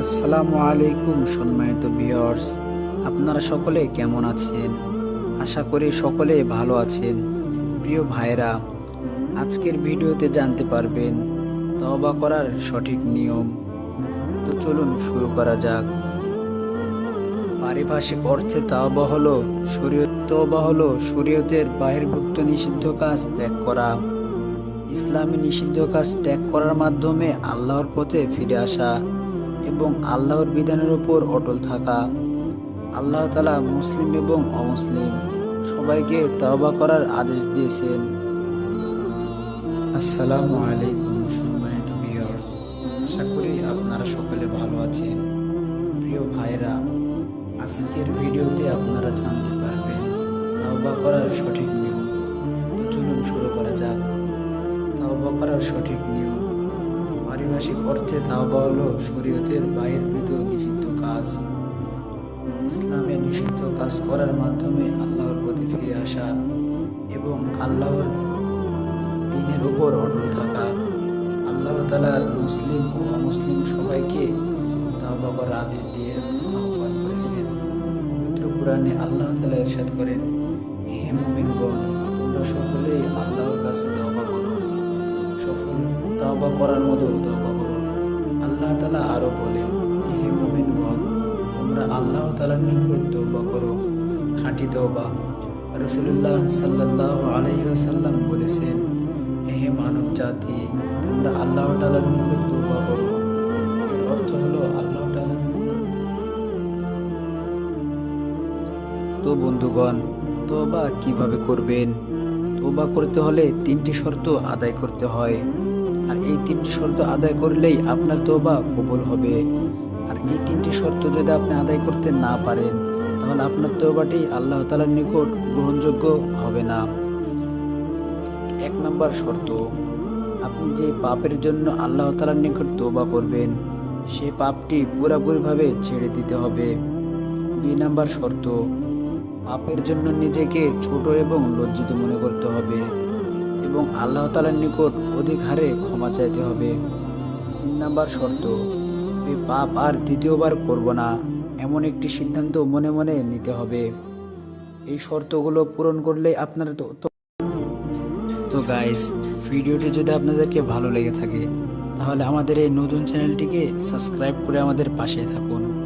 আসসালামু আলাইকুম সম্মানিত ভিউয়ার্স। আপনারা সকলে কেমন আছেন? আশা করি সকলে ভালো আছেন। প্রিয় ভাইরা আজকের ভিডিওতে জানতে পারবেন তওবা করার সঠিক নিয়ম। তো চলুন শুরু করা যাক। পারিভাষিক অর্থে তাওবা হলো শরীয়ত, তওবা হলো শরীয়তের বাহির্ভুক্ত নিষিদ্ধ কাজ ত্যাগ করা। ইসলামী নিষিদ্ধ কাজ ত্যাগ করার মাধ্যমে আল্লাহর পথে ফিরে আসা এবং আল্লাহর বিধানের উপর অটল থাকা। আল্লাহ তালা মুসলিম এবং অমুসলিম, সবাইকে তওবা করার আদেশ দিয়েছেন। আসসালামু আলাইকুম সম্মানিত ভিউয়ার্স আশা করি আপনারা সকলে ভালো আছেন। প্রিয় ভাইরা আজকের ভিডিওতে আপনারা জানতে পারবেন, তাওবা করার সঠিক নিয়ম সঠিক নিয়ম। পারিভাষিক অর্থে তাওবা হলো শরীয়তের বাহিরকৃত নিষিদ্ধ কাজ। ইসলামে নিষিদ্ধ কাজ করার মাধ্যমে আল্লাহর প্রতি ফিরে আসা এবং আল্লাহর দিনের উপর অটল থাকা। আল্লাহ তালার মুসলিম ও অমুসলিম সবাইকে তাওবা করার আদেশ দিয়ে আহ্বান করেছেন। পবিত্র কোরআনে আল্লাহ তালা ইরশাদ করেন, হে মুমিনগণ, তোমরা সকলেই তওবা করার মতো তওবা করো আল্লাহ তালা আরও বলেন, হে মুমিনগণ, তোমরা আল্লাহ তালার নিকট তওবা করো। খাঁটি তওবা। রসুল্লাহ সাল্লাহ আলহিহাসাল্লাম বলেছেন, হে মানব জাতি তোমরা আল্লাহ তালার নিকট তওবা করো। অর্থ হলো আল্লাহ তালার তো বন্ধুগণ তোবা কীভাবে করবেন? তোবা করতে হলে তিনটি শর্ত আদায় করতে হয়। এই তিনটি শর্ত আদায় করলেই আপনার তোবা কবুল হবে। আর এই তিনটি শর্ত যদি আপনি আদায় করতে না পারেন, তাহলে আপনার তোবাটি আল্লাহ তালার নিকট গ্রহণযোগ্য হবে না। এক নম্বর শর্ত, আপনি যে পাপের জন্য আল্লাহ তালার নিকট তোবা করবেন সেই পাপটি পুরোপুরিভাবে ছেড়ে দিতে হবে। দুই নাম্বার শর্ত, পাপের জন্য নিজেকে ছোট এবং লজ্জিত মনে করতে হবে। এবং আল্লাহ তালার নিকট অধিক হারে ক্ষমা চাইতে হবে। তিন নাম্বার শর্ত এই পাপ আর দ্বিতীয়বার করব না, এমন একটি সিদ্ধান্ত মনে মনে নিতে হবে। এই শর্তগুলো পূরণ করলে আপনার তো তো- গাইস ভিডিওটি যদি আপনাদেরকে ভালো লেগে থাকে, তাহলে আমাদের এই নতুন চ্যানেলটিকে সাবস্ক্রাইব করে আমাদের পাশে থাকুন।